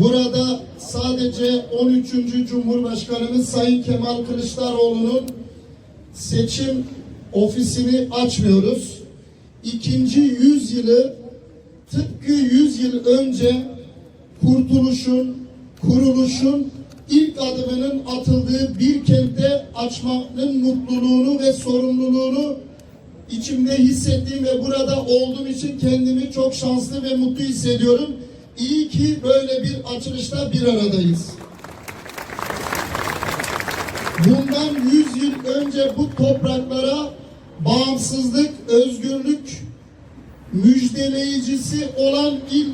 Burada sadece 13. Cumhurbaşkanımız Sayın Kemal Kılıçdaroğlu'nun seçim ofisini açmıyoruz. İkinci yüzyılı tıpkı 100 yıl önce kurtuluşun, kuruluşun ilk adımının atıldığı bir kentte açmanın mutluluğunu ve sorumluluğunu içimde hissettiğim ve burada olduğum için kendimi çok şanslı ve mutlu hissediyorum. İyi ki böyle bir açılışta bir aradayız. Bundan 100 yıl önce bu topraklara bağımsızlık, özgürlük müjdeleyicisi olan il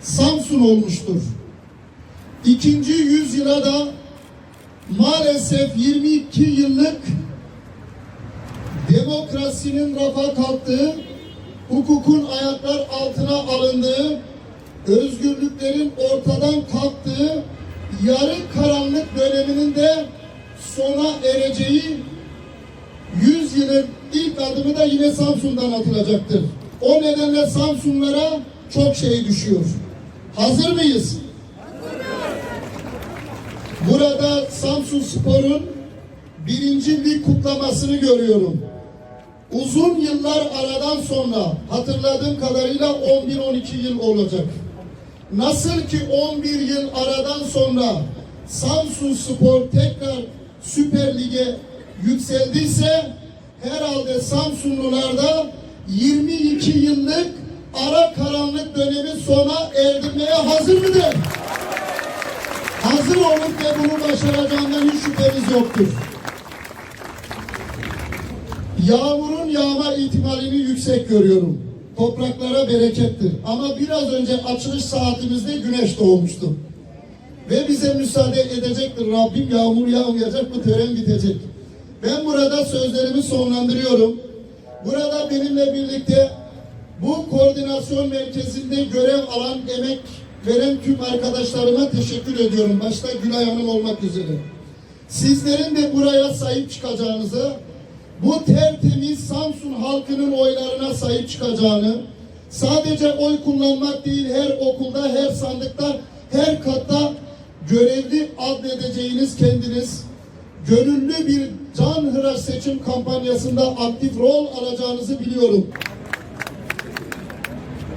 Samsun olmuştur. İkinci yüzyıla da maalesef 22 yıllık demokrasinin rafa kalktığı, hukukun ayaklar altına alındığı, özgürlüklerin ortadan kalktığı yarı karanlık döneminin de sona ereceği 100 yılın ilk adımı da yine Samsun'dan atılacaktır. O nedenle Samsunlara çok şey düşüyor. Hazır mıyız? Burada Samsun Spor'un birinci lig kutlamasını görüyorum. Uzun yıllar aradan sonra hatırladığım kadarıyla 11-12 yıl olacak. Nasıl ki 11 yıl aradan sonra Samsun Spor tekrar Süper Lig'e yükseldiyse herhalde Samsunlularda 22 yıllık ara karanlık dönemi sona erdirmeye hazır mıdır? Hazır olup ve bunu başaracağından hiç şüpheniz yoktur. Yağmurun yağma ihtimalini yüksek görüyorum. Topraklara berekettir. Ama biraz önce açılış saatimizde güneş doğmuştu. Ve bize müsaade edecektir. Rabbim yağmur yağmayacak, bu tören bitecek. Ben burada sözlerimi sonlandırıyorum. Burada benimle birlikte bu koordinasyon merkezinde görev alan, emek veren tüm arkadaşlarıma teşekkür ediyorum. Başta Gülay Hanım olmak üzere. Sizlerin de buraya sahip çıkacağınızı, bu tertemiz Samsun halkının oylarına sahip çıkacağını, sadece oy kullanmak değil her okulda, her sandıkta, her katta görevli adledeceğiniz kendiniz, gönüllü bir can hıraş seçim kampanyasında aktif rol alacağınızı biliyorum.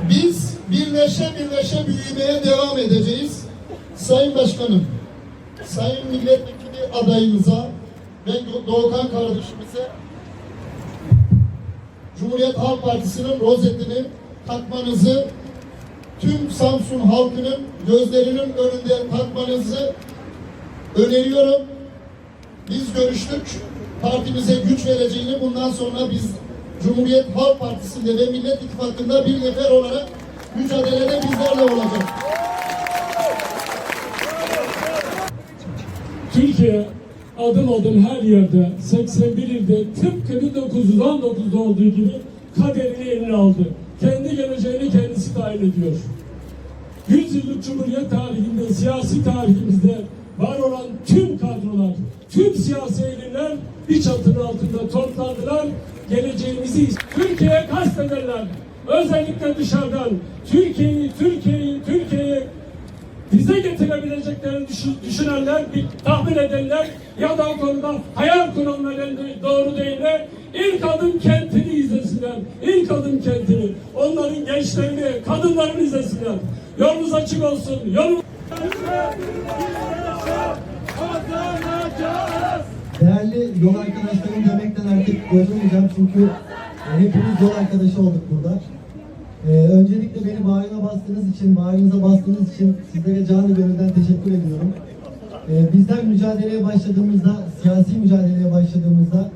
Biz birleşe birleşe büyümeye devam edeceğiz. Sayın Başkanım, Sayın Milletvekili adayımıza ve Doğukan kardeşimize Cumhuriyet Halk Partisi'nin rozetini takmanızı tüm Samsun halkının gözlerinin önünde takmanızı öneriyorum. Biz görüştük. Partimize güç vereceğini bundan sonra biz Cumhuriyet Halk Partisi'nde ve Millet İttifakı'nda bir nefer olarak mücadelede bizlerle olacak. Türkiye adım adım her yerde 81 ilde tıpkı 1919'da olduğu gibi kaderini eline aldı. Kendi geleceğini kendisi tayin ediyor. 100 yıllık Cumhuriyet tarihinde, siyasi tarihimizde var olan tüm kadrolar, tüm siyasi eğilimler bir çatının altında toplandılar. Geleceğimizi Türkiye'ye kastederler. Özellikle dışarıdan Türkiye'yi, Türkiye'yi, Türkiye'yi bize getirebileceklerini düşün, düşünenler, tahmin edenler ya da o konuda hayal kuranlar doğru değiller. İlk adım kentini izlesinler. İlk adım kentini. Onların gençlerini, kadınlarını izlesinler. Yolunuz açık olsun. Yolunuz Değerli yol arkadaşlarım demekten artık gocunmayacağım çünkü hepimiz yol arkadaşı olduk burada. Ee, öncelikle beni bağrına bastığınız için, bağrınıza bastığınız için sizlere canı gönülden teşekkür ediyorum. Ee, bizler mücadeleye başladığımızda, siyasi mücadeleye başladığımızda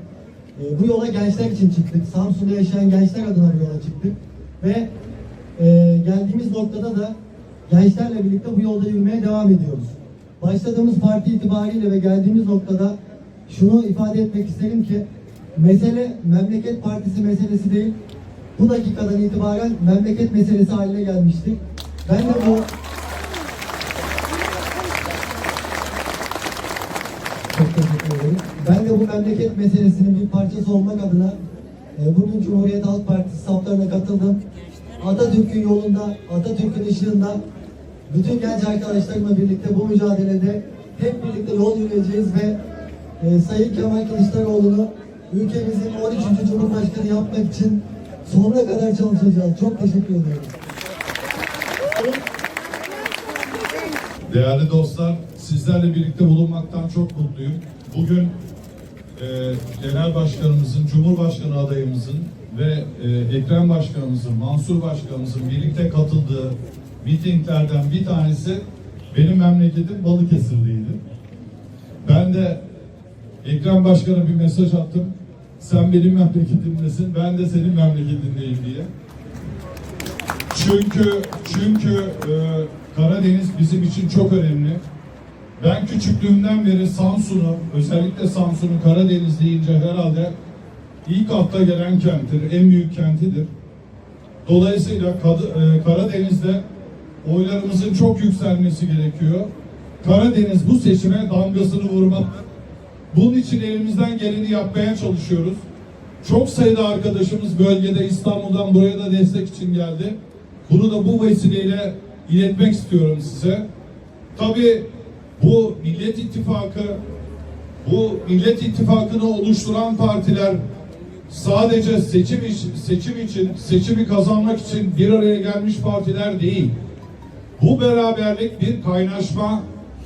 e, bu yola gençler için çıktık. Samsun'da yaşayan gençler adına bu yola çıktık. Ve e, geldiğimiz noktada da gençlerle birlikte bu yolda yürümeye devam ediyoruz. Başladığımız parti itibariyle ve geldiğimiz noktada şunu ifade etmek isterim ki mesele memleket partisi meselesi değil. Bu dakikadan itibaren memleket meselesi haline gelmiştir. Ben de bu Çok teşekkür ederim. Ben de bu memleket meselesinin bir parçası olmak adına e, bugün Cumhuriyet Halk Partisi saflarına katıldım. Atatürk'ün yolunda, Atatürk'ün ışığında bütün genç arkadaşlarımla birlikte bu mücadelede hep birlikte yol yürüyeceğiz ve e, Sayın Kemal Kılıçdaroğlu'nu ülkemizin 13. Cumhurbaşkanı yapmak için sonuna kadar çalışacağız. Çok teşekkür ediyorum. Değerli dostlar, sizlerle birlikte bulunmaktan çok mutluyum. Bugün e, Genel Başkanımızın, Cumhurbaşkanı adayımızın ve e, Ekrem Başkanımızın, Mansur Başkanımızın birlikte katıldığı mitinglerden bir tanesi benim memleketim Balıkesir'deydi. Ben de Ekrem Başkan'a bir mesaj attım. Sen benim memleketimdesin, ben de senin memleketindeyim diye. Çünkü çünkü e, Karadeniz bizim için çok önemli. Ben küçüklüğümden beri Samsun'u, özellikle Samsun'u Karadeniz deyince herhalde ilk akla gelen kenttir, en büyük kentidir. Dolayısıyla e, Karadeniz'de oylarımızın çok yükselmesi gerekiyor. Karadeniz bu seçime damgasını vurmalı. Bunun için elimizden geleni yapmaya çalışıyoruz. Çok sayıda arkadaşımız bölgede İstanbul'dan buraya da destek için geldi. Bunu da bu vesileyle iletmek istiyorum size. Tabii bu Millet İttifakı, bu Millet İttifakı'nı oluşturan partiler sadece seçim için, seçim için, seçimi kazanmak için bir araya gelmiş partiler değil. Bu beraberlik bir kaynaşma,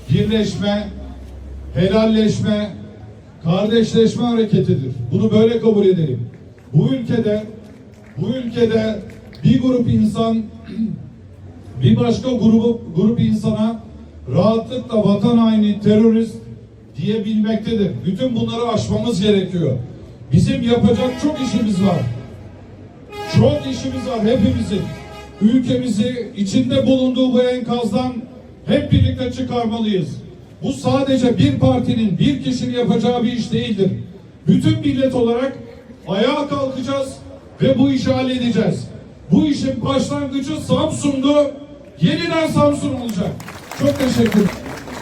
birleşme, helalleşme, kardeşleşme hareketidir. Bunu böyle kabul edelim. Bu ülkede bu ülkede bir grup insan bir başka grubu grup insana rahatlıkla vatan haini, terörist diyebilmektedir. Bütün bunları aşmamız gerekiyor. Bizim yapacak çok işimiz var. Çok işimiz var hepimizin. Ülkemizi içinde bulunduğu bu enkazdan hep birlikte çıkarmalıyız. Bu sadece bir partinin, bir kişinin yapacağı bir iş değildir. Bütün millet olarak ayağa kalkacağız ve bu işi halledeceğiz. Bu işin başlangıcı Samsun'du. Yeniden Samsun olacak. Çok teşekkür ederim.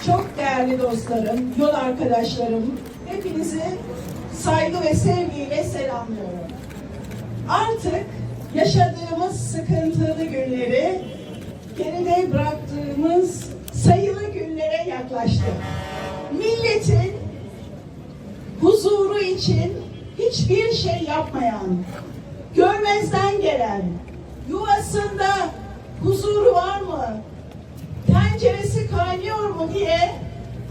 Çok değerli dostlarım, yol arkadaşlarım, hepinizi saygı ve sevgiyle selamlıyorum. Artık yaşadığımız sıkıntılı günleri geride bıraktığımız sayılı günlere yaklaştık. Milletin huzuru için hiçbir şey yapmayan, görmezden gelen, yuvasında huzuru var mı, tenceresi kaynıyor mu diye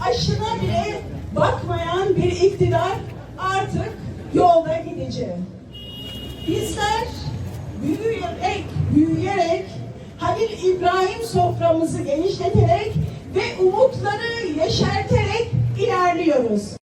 aşına bile bakmayan bir iktidar artık yolda gidecek. Bizler büyüyerek, büyüyerek Halil İbrahim soframızı genişleterek ve umutları yeşerterek ilerliyoruz.